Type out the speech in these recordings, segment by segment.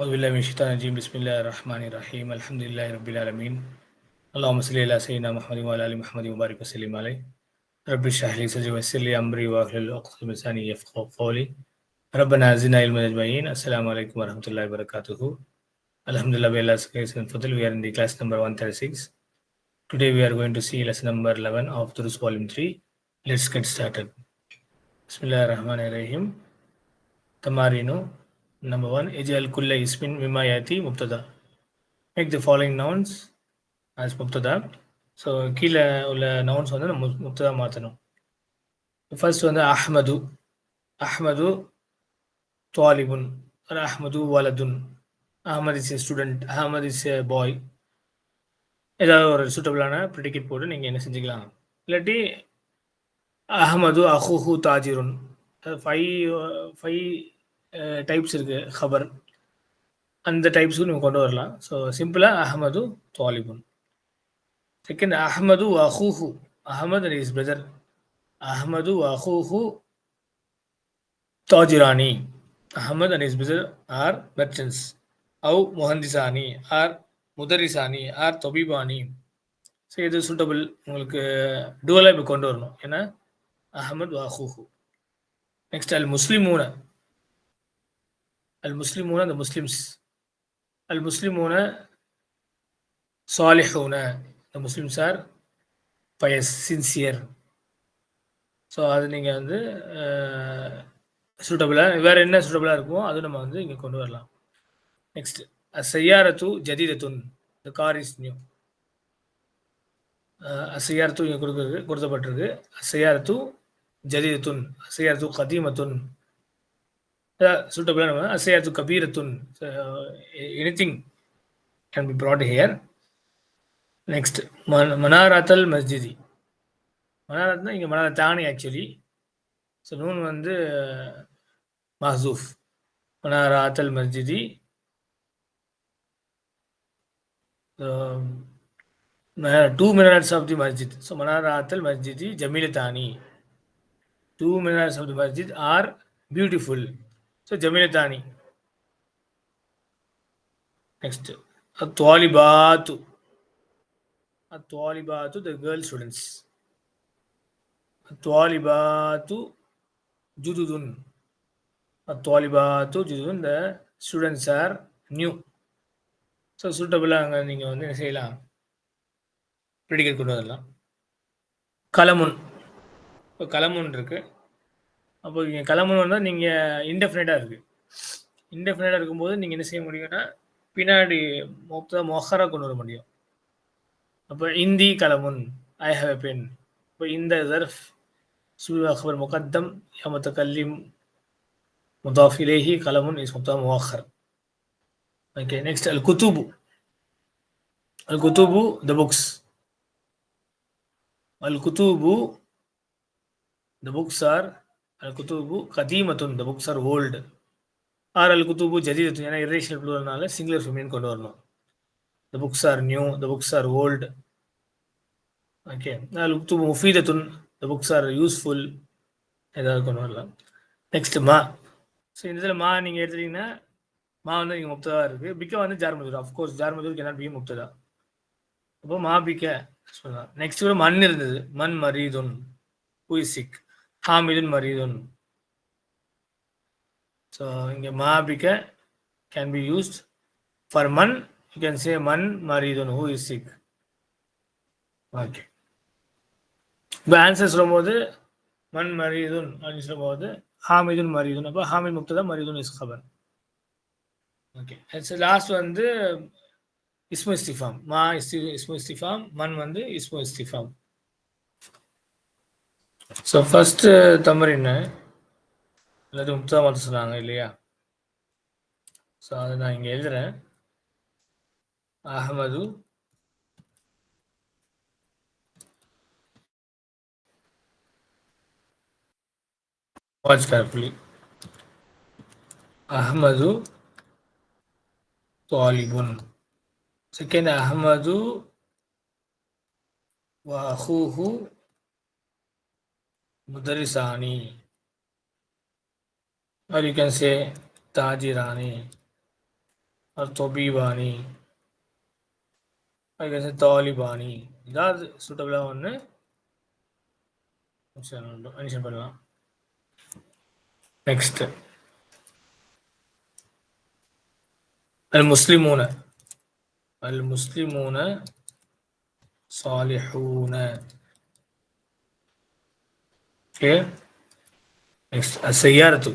أعوذ بالله من الشيطان الرجيم. بسم الله الرحمن الرحيم. الحمد لله رب العالمين. اللهم صل على سيدنا محمد وعلى آل محمد وبارك وسلم عليه. رب اشرح لي صدري ويسر لي أمري واحلل عقدة من لساني يفقهوا قولي. ربنا زدنا علما أجمعين. السلام عليكم ورحمة الله وبركاته. Alhamdulillah by Allah's grace fadl we are in the class number 136 today we are going to see lesson number 11 of Durus volume 3 let's get started. Bismillah ar-Rahman ar-Rahim Tamarinu Number one, Ijal kulla ismin mimma yati mubtada. Make the following nouns as mubtada. So கீழே உள்ள nouns வந்து நம்ம முப்ததா மாற்றணும் first வந்து அஹ்மது அஹ்மது துவாலிபுன் Ahmed வலதுன் Ahmad is a student Ahmad is a boy ஏதாவது ஒரு சூட்டபிளான ப்ரிடிகேட் போட்டு நீங்கள் என்ன செஞ்சுக்கலாம். இல்லாட்டி அஹமது அஹுஹு தாஜிருன் ஃபைவ் ஃபைவ் டைப்ஸ் இருக்குது ஹபர் அந்த டைப்ஸுக்கு நீங்கள் கொண்டு வரலாம். ஸோ சிம்பிளாக அஹமது தாலிபுன் second Ahmad அஹூஹு Ahmad and is brother Ahmad அஹூஹு தாஜிரானி Ahmad and is brother are merchants அவு முஹந்திசானி ஆர் முதரிசானி ஆர் தொபிபானி ஸோ இது சூட்டபிள் உங்களுக்கு டுவலாக இப்போ கொண்டு வரணும். ஏன்னா அஹமது வாஹூஹு நெக்ஸ்ட் அல் முஸ்லிமூன அல் முஸ்லிமூன அந்த முஸ்லிம்ஸ் அல் முஸ்லிமூன சாலிஹூன இந்த Muslims are pious sincere so அது நீங்கள் வந்து சூட்டபுளாக வேறு என்ன சூட்டபுளாக இருக்குமோ அது நம்ம வந்து இங்கே கொண்டு வரலாம். நெக்ஸ்ட் அசையாரத்து ஜதீதத்துன். த கார் இஸ் நியூ அசையாரத்து இங்கே கொடுக்குறது கொடுத்தப்பட்டிருக்கு. அசையாரத்து ஜதீதத்துன். அசையாரத்து கதீமத்துன். Suitable asayatu kabiratun so, anything can be brought here. Next manaratal masjidi மனாரத்னா இங்கே மனாரத்தானி ஆக்சுவலி ஸோ நூன் வந்து மஹசூஃப். மனாராத்தல் மஸ்ஜிதி. டூ மினட்ஸ் ஆஃப் தி மஸ்ஜித் ஸோ மனாராத்தல் மஸ்ஜிதி ஜமீலத்தானி டூ மினட்ஸ் ஆஃப் தி மஸ்ஜித் ஆர் பியூட்டிஃபுல் ஸோ ஜமீனத்தானி நெக்ஸ்ட் அத்வாலிபாத்து அத்வாலிபாத்து த கேர்ள் ஸ்டூடெண்ட்ஸ் அத்வாலிபாத்து ஜுதுதுன் அத்வாலிபாத்து ஜுதுதுன் the students are new so சூட்டபிளாக அங்கே நீங்கள் வந்து என்ன செய்யலாம்? ப்ரெடிகேட் கொண்டு வரலாம் கலமுன் இப்போ கலமுன் இருக்குது அப்போ இங்கே கிளம்பணும் வந்தால் நீங்கள் இன்டெஃபினட்டாக இருக்குது இன்டெஃபினட்டாக இருக்கும்போது நீங்கள் என்ன செய்ய முடியும்னா பின்னாடி மொத்த மொஹராக கொண்டு வர முடியும். அப்போ இந்தி கலமுன் ஐ ஹாவ் எ பென் இப்போ இந்த ஜர்ஃப் சூரிய அக்பர் முகத்தம் யமத்த கல்லிம் முதாஃப் இலேஹி கலமுன் இஸ் முத்தா மொஹர். ஓகே நெக்ஸ்ட் அல் குத்துபு அல் குத்துபு த புக்ஸ் அல் குத்துபு த புக்ஸ் ஆர் அல்-குத்துபு கதீமத்துன் the books are old are அல் குத்துபு ஜதீதத்துன் ஏன்னா இரேஷனல் ப்ளூரல்னால சிங்குலர் ஃபெமினின் கொண்டு வரணும். The books are new the books are old okay அல் குத்துபு முஃபீதத்துன் த புக்ஸ் ஆர் யூஸ்ஃபுல் ஏதாவது கொண்டு வரலாம். நெக்ஸ்ட் மா. ஸோ இந்த இதில் மா நீங்கள் எடுத்துட்டீங்கன்னா மா வந்து இங்கே முப்ததா இருக்குது பிக்க வந்து ஜார்மதூர். அஃப்கோர்ஸ் ஜார்மதூர் கேனாட் பி முப்ததா. அப்போ மா பிக்க சொல்லலாம் நெக்ஸ்ட் கூட மண் இருந்தது. மண் மரீதுன். ஹூ இஸ் சிக் ஹாமிதுன் மரீதுன் ஸோ இங்கே மாபிக்க கேன் பி யூஸ்ட் ஃபார் மன் யூ கேன் சே மன் மரீதுன் ஹூ இஸ் சிக் ஓகே இப்போ ஆன்சர் சொல்லும்போது மண் மரீதுன் அப்படின்னு சொல்லும்போது ஹாமிதுன் மரீதுன் அப்போ ஹாமித் முக்ததா மரீதுன் இஸ் ஹபர் ஓகே லாஸ்ட் வந்து இஸ்மு இஸ்திஃபாம் மா இஸ்தி இஸ்மு இஸ்திஃபாம் மண் வந்து இஸ்மு இஸ்திஃபாம் ஸோ ஃபஸ்ட்டு தமரின்னு அல்லது முப்தா மாற்ற சொன்னாங்க இல்லையா? ஸோ அதை நான் இங்கே எழுதுறேன். அகமது வாட்ச் கேர்ஃபுல்லி அகமது தாலிபுன். செகண்ட் அகமது வஹூஹு Mudarisani. Or you can say Tajirani. தொபிபானி அதுக்கு தாலிபானி ஏதாவது சூட்டபிளாக ஒன்று மென்ஷன் பண்ணலாம் நெக்ஸ்ட் அல் முஸ்லிமூன அல் முஸ்லிமூன சாலிஹூன. clear next asayaratu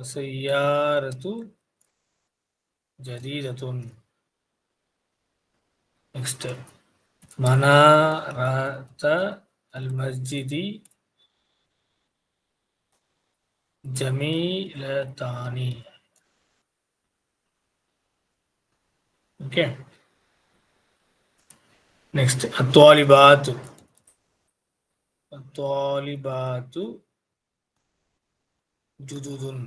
asayaratu jadidatun next manarata almasjidi jamilatani okay next atwalibatu தாலிபாத்து ஜுதுதுன்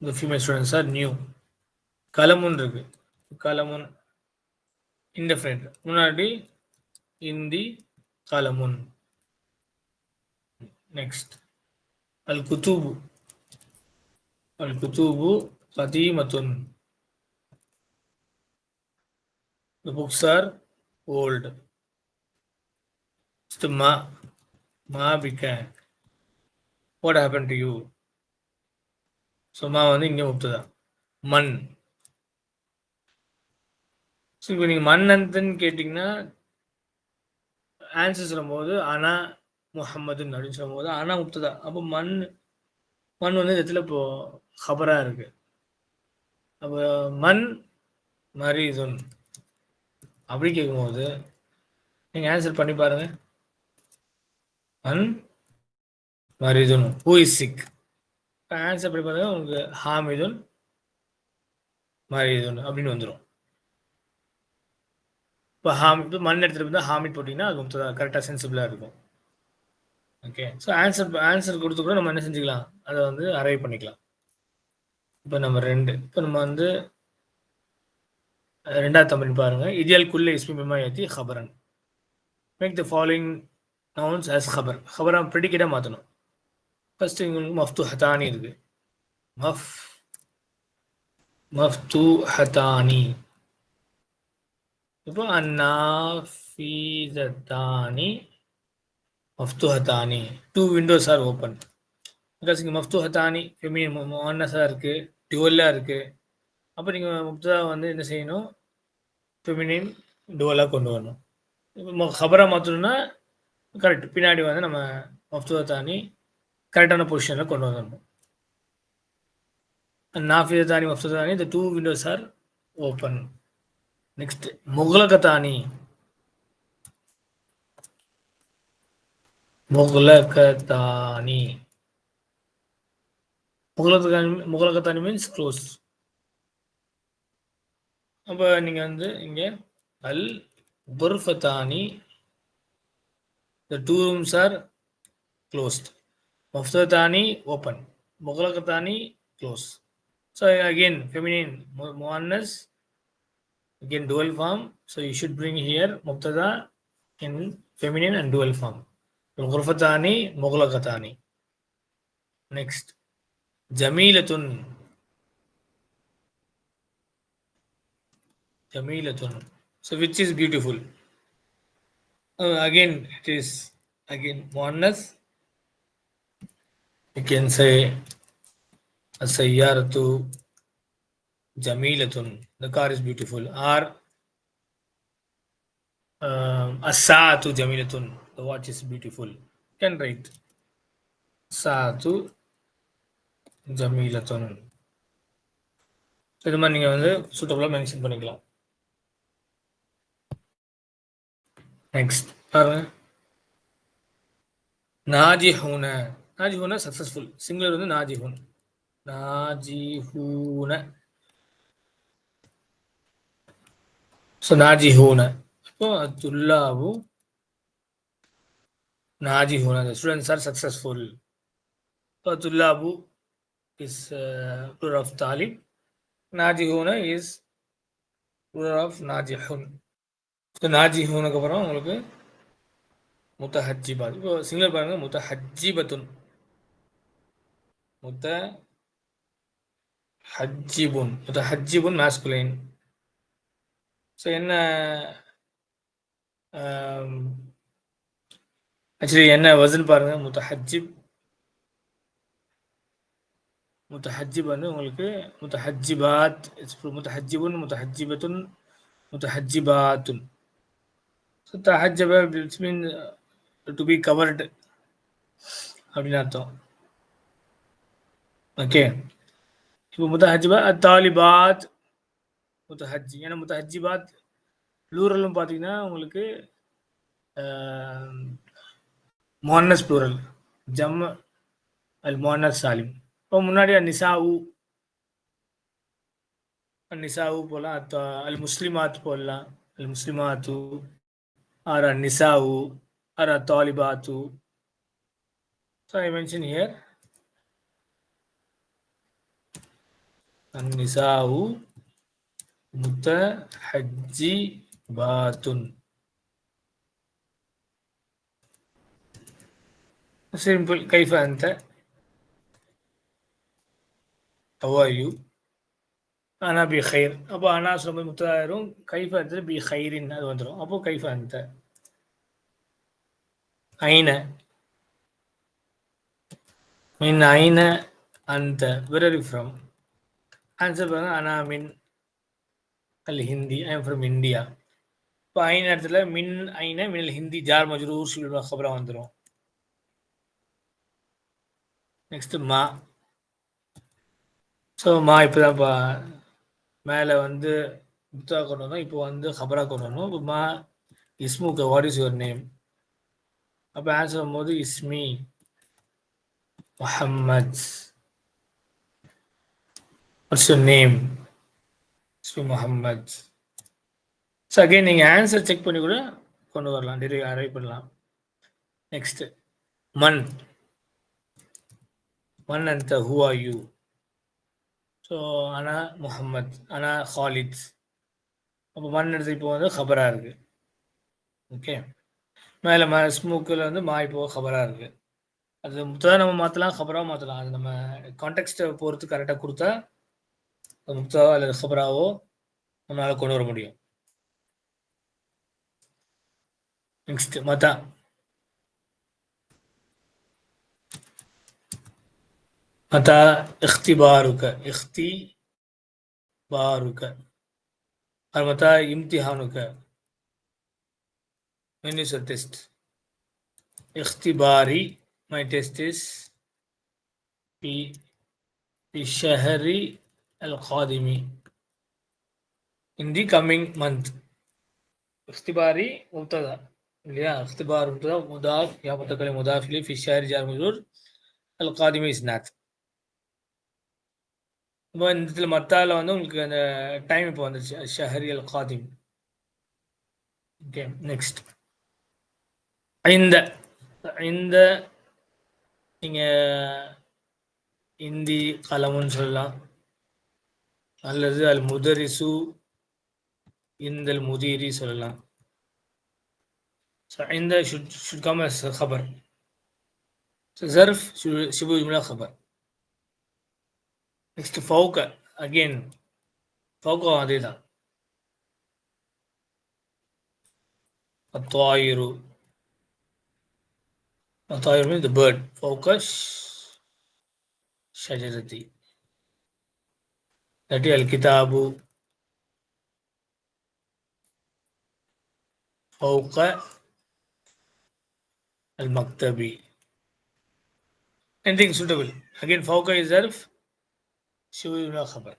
இந்த ஃபீமேல் ஸ்டூடெண்ட்ஸ் ஆர் நியூ கலமுன் இருக்கு. கலமுன் இன்டெஃபினட் முன்னாடி இந்தி கலமுன் நெக்ஸ்ட் அல் குத்தூபு அல் குத்தூபு கதீமத்துன். The books are old. To ma. Ma became. What happened to you? So மா வந்து இங்கே முப்ததா மண் ஸோ இப்போ நீங்கள் மன்னந்தன்னு கேட்டிங்கன்னா ஆன்சர் சொல்லும்போது அனா முஹம்மதுன்னு அப்படின்னு சொல்லும்போது அனா முப்ததா அப்போ மண் மண் வந்து இந்த இடத்துல இப்போ ஹபராக இருக்கு அப்போ மண் மரீதுன் அப்படி கேட்கும்போது நீங்கள் ஆன்சர் பண்ணி பாருங்கள் அண்ட் மரிதுன் ஹூ இஸ் சிக் ஆன்சர் எப்படி பார்த்தீங்கன்னா உங்களுக்கு ஹாமிதுன் மரிதுன் அப்படின்னு வந்துடும் இப்போ ஹாம் இப்போ மண் எடுத்துகிட்டு வந்து ஹாமிட் போட்டிங்கன்னா அது கரெக்டாக சென்சிபிளாக இருக்கும். ஓகே ஸோ ஆன்சர் ஆன்சர் கொடுத்து கூட நம்ம என்ன செஞ்சுக்கலாம்? அதை வந்து அரைவ் பண்ணிக்கலாம். இப்போ நம்ம ரெண்டு இப்போ நம்ம வந்து ரெண்டாவது தமிழ் பாருங்க. இதியல் குல்லே இஸ்மி பிமா ஹபரன். Make the following nouns as ஹபர் ஹபராக ப்ரெடிகேட்டாக மாற்றணும் ஃபஸ்ட்டு இவங்களுக்கு மஃப்து ஹதானி இருக்கு. மஃப் மஃப்து ஹதானி இப்போ அண்ணாஃபீதானி மஃப்து ஹதானி two windows are open because இங்கே மஃப்து ஹதானி ஃபெமின் மோனஸாக இருக்குது டியூவலாக இருக்குது அப்போ நீங்கள் முப்தா வந்து என்ன செய்யணும்? ஃபெமினின் டுவலாக கொண்டு வரணும். இப்போ ஹபராக மாற்றணும்னா கரெக்ட் பின்னாடி வந்து நம்ம மஃப்துஹத்தானி கரெக்டான பொசிஷனில் கொண்டு வந்துடணும் நாஃபிதத்தானி தானி இந்த two windows are open next முகலகத்தானி முகலகத்தானி முகலகத்தானி முகலகத்தானி மீன்ஸ் க்ளோஸ் அப்போ நீங்கள் வந்து இங்கே அல் குர்ஃபத்தானி The two rooms are closed. Muftatani open. Mughlaqatani closed. So again, feminine muannas, again dual form. So you should bring here mubtada in feminine and dual form. Ghurfatani, Mughlaqatani. Next. Jamilatun. Jamilatun. So which is beautiful uh, again it is again muannas you can say as-sayyaratu jamilatun the car is beautiful or um, as-saatu jamilatun the watch is beautiful you can write saatu ஜமீலத்துன் இது மாதிரி நீங்கள் வந்து சூட்டபுளாக mention பண்ணிக்கலாம் next பாருங்க நாஜிஹூன நாஜிஹூன successful singular வந்து நாஜிஹூன் நாஜிஹூன ஸோ நாஜிஹூன அப்போ துல்லாவு நாஜிஹூன the students are successful இப்போ துல்லாபு is uh, plural of talib நாஜிஹூன is plural of நாஜிஹுன் so நாஜிஹூனுக்கு அப்புறம் உங்களுக்கு முத்தஹஜிபாத் இப்போ சிங்கிள் பாருங்க முத்தஹஜிபத்துன் முத்த ஹஜ்ஜிபுன் முத்தஹஜ்ஜிபுன் மாஸ்குலைன் ஸோ என்ன ஆக்சுவலி என்ன வசன் பாருங்க முத்தஹஜிப் முத்தஹஜிப் வந்து உங்களுக்கு முத்தஹஜிபாத் முத்தஹஜிபுன் முத்தஹஜிபத்துன் முத்தஹஜிபாத்துன் so தஹஜப it's mean to be covered அப்படின்னு அர்த்தம். ஓகே இப்போ முத்தஹஜிபா தாலிபாத் முத்தஹஜி ஏன்னா முத்தஹஜிபாத் ப்ளூரலும் பார்த்தீங்கன்னா உங்களுக்கு மொன்னஸ் ப்ளூரல் ஜம் அல் மொன்னஸ் சாலிம். இப்போ முன்னாடி நிசாவு நிசாவு போடலாம் அல் முஸ்லிமாத் போடலாம். அல் முஸ்லிமாத்து are a nisa'u, are a talibatu. So I mention here النساء متحجبات simple كيف أنت how are you? அனா பி ஹைர் அப்போ அனா சொல்லும்போது முத்தாயிரம் கைஃபா இருந்தது பி ஹைரின் அது வந்துடும் அப்போ கைஃபா அந்த ஐன மின் ஐன அந்த வெரி ஃப்ரம் ஆன்சர் பாருங்க அனா மின் அல் ஹிந்தி ஐ எம் ஃப்ரம் இந்தியா இப்போ ஐன இடத்துல மின் ஐன மின் ஹிந்தி ஜார் மஜ்ரூர் சொல்லுவா அப்புறம் வந்துடும் நெக்ஸ்ட் மா ஸோ மா இப்போ மேலே வந்து முத்தா கொண்டு வந்தோம் இப்போ வந்து ஹபரா கொண்டு வந்தோம் இப்போ மா இஸ்முக்கு வாட் இஸ் யுவர் நேம் அப்போ ஆன்சர் வரும்போது இஸ்மி முஹம்மத். வாட்ஸ் யுவர் நேம் இஸ்மி Muhammad. ஸோ அகைன் நீங்கள் ஆன்சர் செக் பண்ணி கூட கொண்டு வரலாம். டெலிவரி அரைவ் பண்ணலாம்? நெக்ஸ்ட் மன். மன் அந்த ஹூ ஆர் யூ ஸோ அனா முஹம்மத் அனா ஹாலித் அப்போ மண் எடுத்து இப்போ வந்து ஹபராக இருக்குது ஓகே மேலே ம ஸ்மூக்கில் வந்து மா இப்போ ஹபராக இருக்குது அது முத்ததாக நம்ம மாற்றலாம் ஹபராக மாற்றலாம் அது நம்ம கான்டெக்ட்டை பொறுத்து கரெக்டாக கொடுத்தா முக்தாவோ அல்லது ஹபராவோ நம்மளால் கொண்டு வர முடியும். நெக்ஸ்ட் மதா अतः इख्तिबारुक इख्ती बारुक और बता इम्तिहानुक when is your test? Ikhtibari, my test is P Shahri Al Khadimi in the coming month. Ikhtibari Mubtada. Yeah, Ikhtibar Mubtada, Mudaf, Yapatakali Mudaf, Fi Shahri Jar Mujur, Al Qadimi is not. இப்போ இந்த இடத்துல மத்தால வந்து உங்களுக்கு அந்த time இப்போ வந்துருச்சு ஷஹரி அல் Khadim okay next இந்த இந்த நீங்கள் இந்தி கலமுன்னு சொல்லலாம் அல்லது அல் முதரிசு இந்த முதீரி சொல்லலாம் இந்த should, should come as a خبر ظرف شبه جملة خبر Next, Folk. Again, Folk or Adida. Atwairu. Atwairu means the bird. Focus. Shajarati. That is Al-Kitabu. فوق المكتبي anything suitable again فوق is ظرف خبر